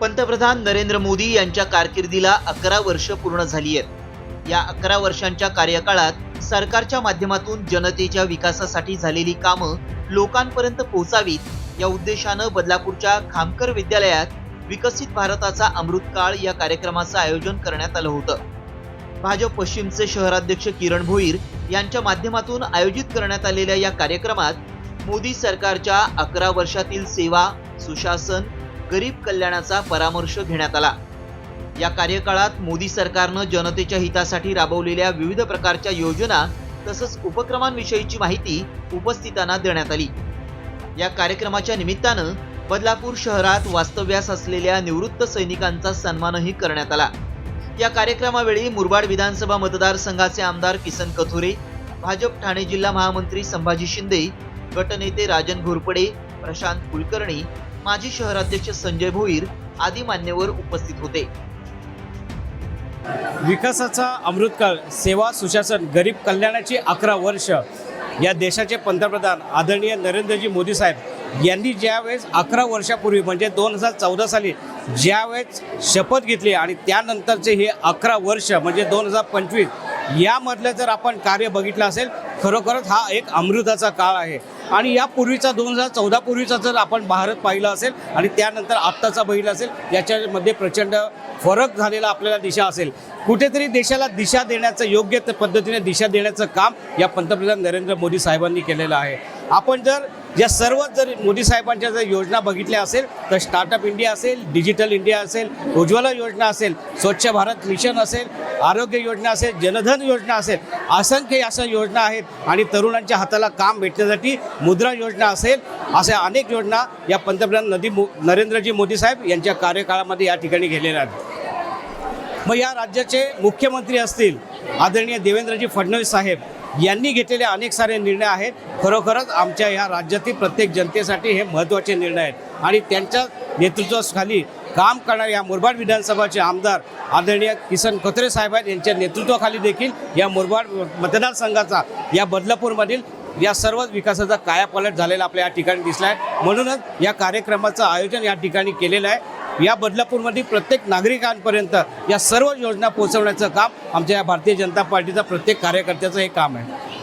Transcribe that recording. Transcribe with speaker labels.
Speaker 1: पंतप्रधान नरेंद्र मोदी यांच्या कारकिर्दीला अकरा वर्ष पूर्ण झाली आहेत. या अकरा वर्षांच्या कार्यकाळात सरकारच्या माध्यमातून जनतेच्या विकासासाठी झालेली कामं लोकांपर्यंत पोहोचावीत या उद्देशानं बदलापूरच्या खामकर विद्यालयात विकसित भारताचा अमृतकाळ या कार्यक्रमाचं आयोजन करण्यात आलं होतं. भाजप पश्चिमचे शहराध्यक्ष किरण भोईर यांच्या माध्यमातून आयोजित करण्यात आलेल्या या कार्यक्रमात मोदी सरकारच्या अकरा वर्षातील सेवा सुशासन गरीब कल्याणाचा परामर्श घेण्यात आला. या कार्यकाळात मोदी सरकारनं जनतेच्या हितासाठी राबवलेल्या विविध प्रकारच्या योजना तसंच उपक्रमांविषयीची माहिती उपस्थितांना देण्यात आली. या कार्यक्रमाच्या निमित्तानं बदलापूर शहरात वास्तव्यास असलेल्या निवृत्त सैनिकांचा सन्मानही करण्यात आला. या कार्यक्रमावेळी मुरबाड विधानसभा मतदारसंघाचे आमदार किसन कथोरे भाजप ठाणे जिल्हा महामंत्री संभाजी शिंदे गटनेते राजन घोरपडे प्रशांत कुलकर्णी माजी शहराध्यक्ष संजय भोईर आदी मान्यवर उपस्थित होते.
Speaker 2: विकासाचा अमृतकाळ सेवा सुशासन गरीब कल्याणाची अकरा वर्ष या देशाचे पंतप्रधान आदरणीय नरेंद्रजी मोदी साहेब यांनी ज्यावेळेस अकरा वर्षापूर्वी म्हणजे दोन हजार चौदा साली ज्यावेळेस शपथ घेतली आणि त्यानंतरचे हे अकरा वर्ष म्हणजे दोन हजार पंचवीस यामधलं जर आपण कार्य बघितलं असेल खरोखरच हा एक अमृताचा काळ आहे. आणि यापूर्वीचा दोन हजार चौदा पूर्वीचा जर आपण भारत पाहिला असेल आणि त्यानंतर आत्ताचा बघितला असेल याच्यामध्ये प्रचंड फरक झालेला आपल्याला दिशा असेल. कुठेतरी देशाला दिशा देण्याचं योग्य पद्धतीने दिशा देण्याचं काम या पंतप्रधान नरेंद्र मोदी साहेबांनी केलेलं आहे. आपण जर या सर्व जर मोदी साहेबांच्या जर योजना बघितल्या असेल तर स्टार्टअप इंडिया असेल डिजिटल इंडिया असेल उज्ज्वला योजना असेल स्वच्छ भारत मिशन असेल आरोग्य योजना असेल जनधन योजना असेल असंख्य अशा योजना आहेत आणि तरुणांच्या हाताला काम भेटण्यासाठी मुद्रा योजना असेल अशा अनेक योजना या पंतप्रधान नदी मो नरेंद्रजी मोदी साहेब यांच्या कार्यकाळामध्ये या ठिकाणी गेलेल्या आहेत. मग या राज्याचे मुख्यमंत्री असतील आदरणीय देवेंद्रजी फडणवीस साहेब यांनी घेतलेले अनेक सारे निर्णय आहेत. खरोखरच आमच्या ह्या राज्यातील प्रत्येक जनतेसाठी हे महत्त्वाचे निर्णय आहेत. आणि त्यांच्या नेतृत्वाखाली काम करणारे या मुरबाड विधानसभाचे आमदार आदरणीय किसन खोत्रे साहेब आहेत. यांच्या नेतृत्वाखाली देखील या मुरबाड मतदारसंघाचा या बदलापूरमधील या सर्व विकासाचा कायापालट झालेला आपल्या या ठिकाणी दिसला आहे. म्हणूनच या कार्यक्रमाचं आयोजन या ठिकाणी केलेलं आहे. या बदलापूरमधील प्रत्येक नागरिकांपर्यंत या सर्व योजना पोहोचवण्याचं काम आमच्या या भारतीय जनता पार्टीचा प्रत्येक कार्यकर्त्याचं हे काम आहे.